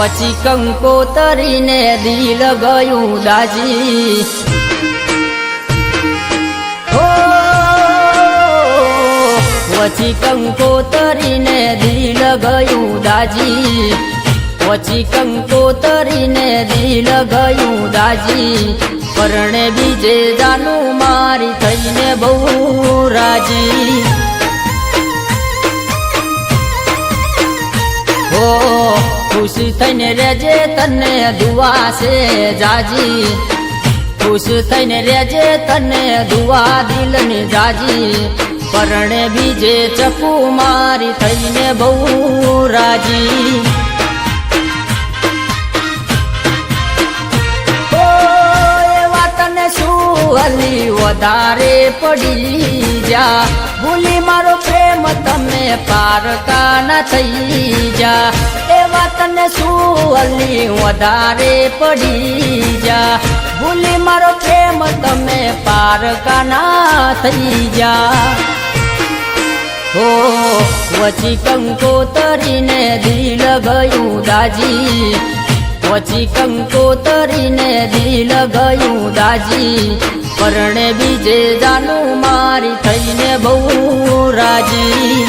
વચી કંકોતરીને દિલ ગયું દાજી. પછી કંકો તરીને દિલ ગયું દાજી. વચી કંકોતરીને દિલ ગયું દાજી. પરણે બીજે જાનું મારી થઈને બહુ રાજી. ખુશ થઈને રેજે તને દુવા છે જાજી. ખુશ થઈને રેજે તને દુવા દિલની જાજી. પરણે બીજે ચકુ મારી થઈને બહુ રાજી. અલી વધારે પડી જા. ભૂલી મારો પ્રેમ, તમે પારકા ના થઈ જા. હલી વધારે પડી જા. ભૂલી મારો પ્રેમ તમે પારકા ના થઈ જા. હો, વચી કંકોતરીને દિલ ગયું દાજી. વચી કંકોતરીને દિલ ગયું દાજી. પરણે બીજે જાનું મારી થઈને બહુ રાજી.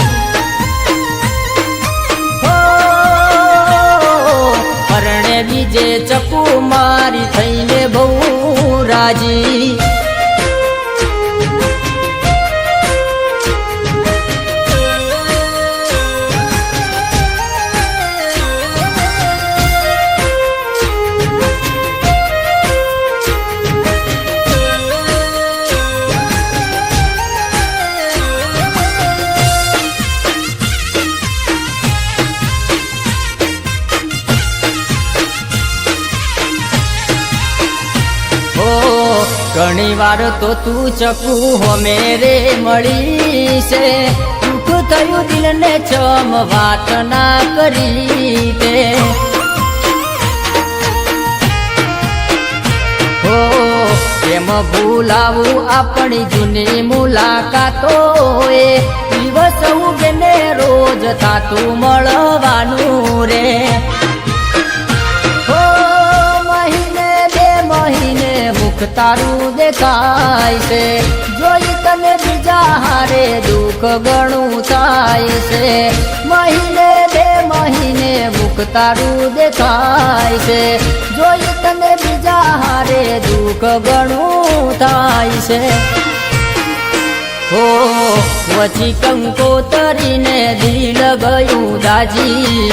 રાજી ઘણી વાર તો તું ચકુ હો મેરે મળી દુઃખ થયું દિલને ચમ વાત ના કરી તે હો, કેમ ભૂલાવું આપણી જૂની મુલાકાતો એ? દિવસ ઉગને રોજ થાતું મળવાનું રે. મહિને તારું દેખાય છે. જોઈ તને બીજા હારે દુઃખ ગણું થાય છે. મહિને બે મહિને મુખ તારું દેખાય છે. જોઈ તને બીજા હારે દુઃખ ગણું થાય છે. હો, વચી કંકોતરીને દિલ ગયું દાજી.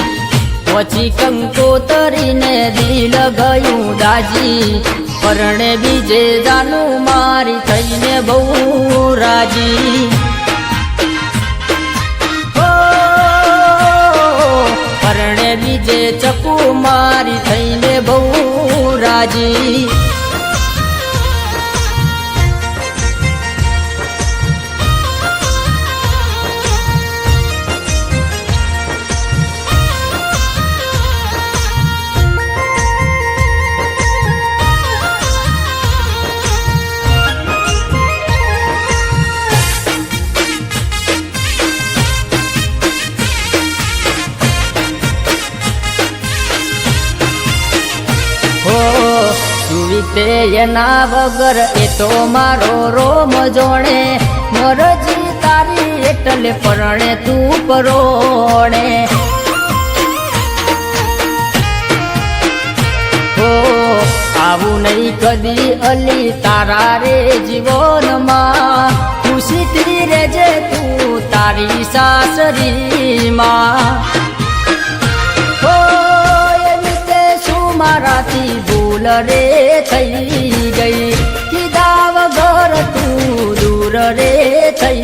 વચી કંકોતરીને દિલ ગયું દાજી. પરણે બીજે જાનું મારી થઈને બહુ રાજી. પરણે બીજે ચકુ મારી થઈને બહુ રાજી. સુવીતે એના વગર એ તો મારો રોમ જોણે. મોરજી તારી એટલે પરણે તું પરોણે. હો, આવું નહીં કદી અલી તારા રે જીવનમાં. ખુશીથી રેજે તું તારી સાસરીમાં. ભૂલ રે થઈ ગઈ. કીધા વગર તું દૂર રે થઈ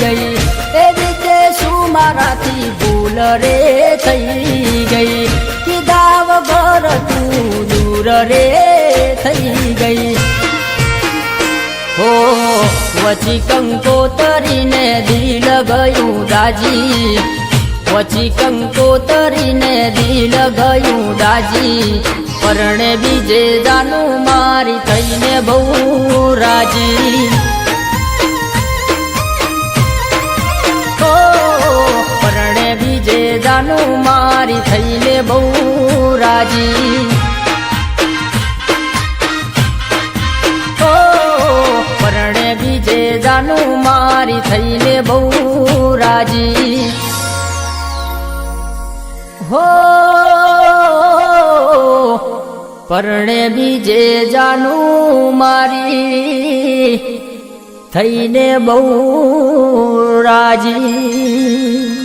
ગઈ. એ રીતે શું મારાથી ભૂલ રે થઈ ગઈ. કીધા વગર તું દૂર રે થઈ ગઈ. હો, વચી કંકોતરીને દિલ ગયું દાજી વચી કંકોતરીને દિલ ગયું દાજી. પરણે બીજે દાનું મારી થઈને બહુ રાજી. પરણે બીજે દાનું મારી થઈને બહુ રાજી. પરણે બીજે દાનું મારી થઈને બહુ રાજી. હો પરણે બીજે જાનું મારી થઈને બહુ રાજી.